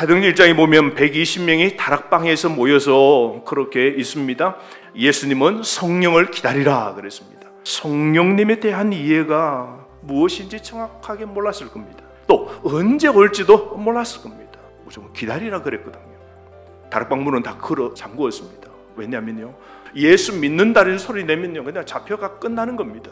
사도행 1장에 보면 120명이 다락방에서 모여서 그렇게 있습니다. 예수님은 성령을 기다리라 그랬습니다. 성령님에 대한 이해가 무엇인지 정확하게 몰랐을 겁니다. 또 언제 올지도 몰랐을 겁니다. 무조건 기다리라 그랬거든요. 다락방 문은 다 걸어 잠그었습니다. 왜냐면요. 예수 믿는다는 소리 내면요. 그냥 잡혀가 끝나는 겁니다.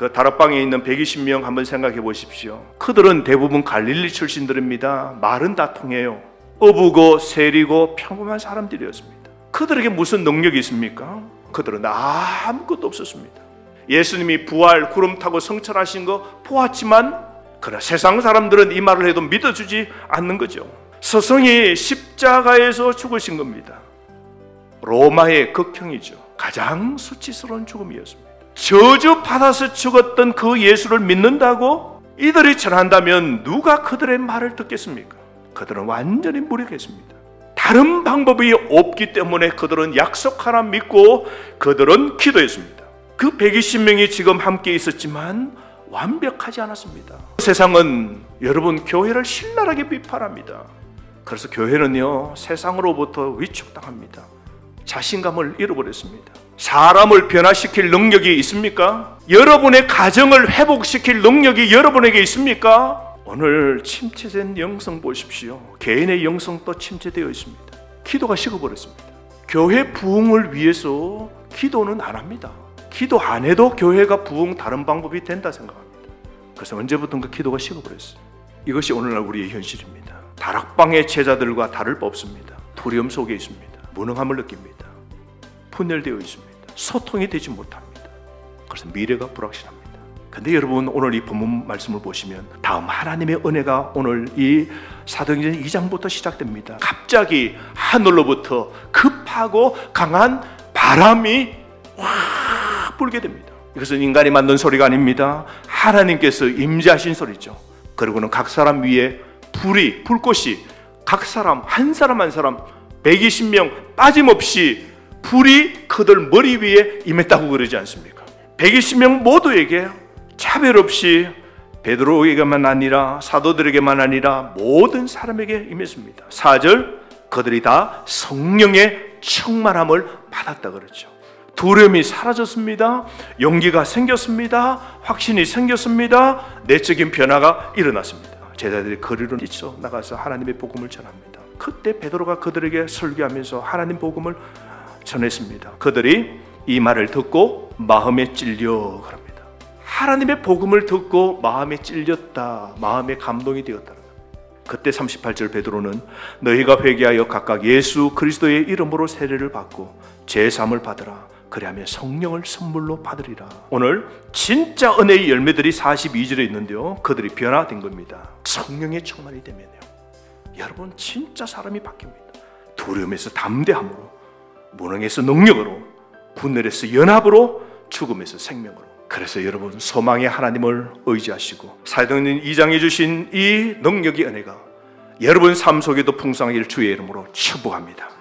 그 다락방에 있는 120명 한번 생각해 보십시오. 그들은 대부분 갈릴리 출신들입니다. 말은 다 통해요. 어부고 세리고 평범한 사람들이었습니다. 그들에게 무슨 능력이 있습니까? 그들은 아무것도 없었습니다. 예수님이 부활 구름 타고 성천하신 거 보았지만 그러나 세상 사람들은 이 말을 해도 믿어주지 않는 거죠. 스승이 십자가에서 죽으신 겁니다. 로마의 극형이죠. 가장 수치스러운 죽음이었습니다. 저주 받아서 죽었던 그 예수를 믿는다고 이들이 전한다면 누가 그들의 말을 듣겠습니까? 그들은 완전히 무력했습니다. 다른 방법이 없기 때문에 그들은 약속 하나 믿고 그들은 기도했습니다. 그 120명이 지금 함께 있었지만 완벽하지 않았습니다. 세상은 여러분 교회를 신랄하게 비판합니다. 그래서 교회는요 세상으로부터 위축당합니다. 자신감을 잃어버렸습니다. 사람을 변화시킬 능력이 있습니까? 여러분의 가정을 회복시킬 능력이 여러분에게 있습니까? 오늘 침체된 영성 보십시오. 개인의 영성도 침체되어 있습니다. 기도가 식어버렸습니다. 교회 부흥을 위해서 기도는 안 합니다. 기도 안 해도 교회가 부흥 다른 방법이 된다 생각합니다. 그래서 언제부턴가 기도가 식어버렸어요. 이것이 오늘날 우리의 현실입니다. 다락방의 제자들과 다를 바 없습니다. 두려움 속에 있습니다. 무능함을 느낍니다. 분열되어 있습니다. 소통이 되지 못합니다. 그래서 미래가 불확실합니다. 근데 여러분 오늘 이 본문 말씀을 보시면 다음 하나님의 은혜가 오늘 이 사도행전 2장부터 시작됩니다. 갑자기 하늘로부터 급하고 강한 바람이 확 불게 됩니다. 이것은 인간이 만든 소리가 아닙니다. 하나님께서 임재하신 소리죠. 그리고는 각 사람 위에 불이 불꽃이 각 사람 한 사람 한 사람 120명 빠짐없이 불이 그들 머리 위에 임했다고 그러지 않습니까? 120명 모두에게 차별 없이 베드로에게만 아니라 사도들에게만 아니라 모든 사람에게 임했습니다. 4절 그들이 다 성령의 충만함을 받았다 그러죠. 두려움이 사라졌습니다. 용기가 생겼습니다. 확신이 생겼습니다. 내적인 변화가 일어났습니다. 제자들이 거리로 뛰쳐 나가서 하나님의 복음을 전합니다. 그때 베드로가 그들에게 설교하면서 하나님 복음을 전했습니다. 그들이 이 말을 듣고 마음에 찔려 그럽니다. 하나님의 복음을 듣고 마음에 찔렸다. 마음에 감동이 되었다. 그때 38절 베드로는 너희가 회개하여 각각 예수 그리스도의 이름으로 세례를 받고 제삼을 받으라. 그리하면 성령을 선물로 받으리라. 오늘 진짜 은혜의 열매들이 42절에 있는데요. 그들이 변화된 겁니다. 성령의 충만이 되면요. 여러분 진짜 사람이 바뀝니다. 두려움에서 담대함으로, 무능에서 능력으로, 분열에서 연합으로, 죽음에서 생명으로. 그래서 여러분 소망의 하나님을 의지하시고 사도행전 2장에 주신 이 능력의 은혜가 여러분 삶 속에도 풍성하기를 주의 이름으로 축복합니다.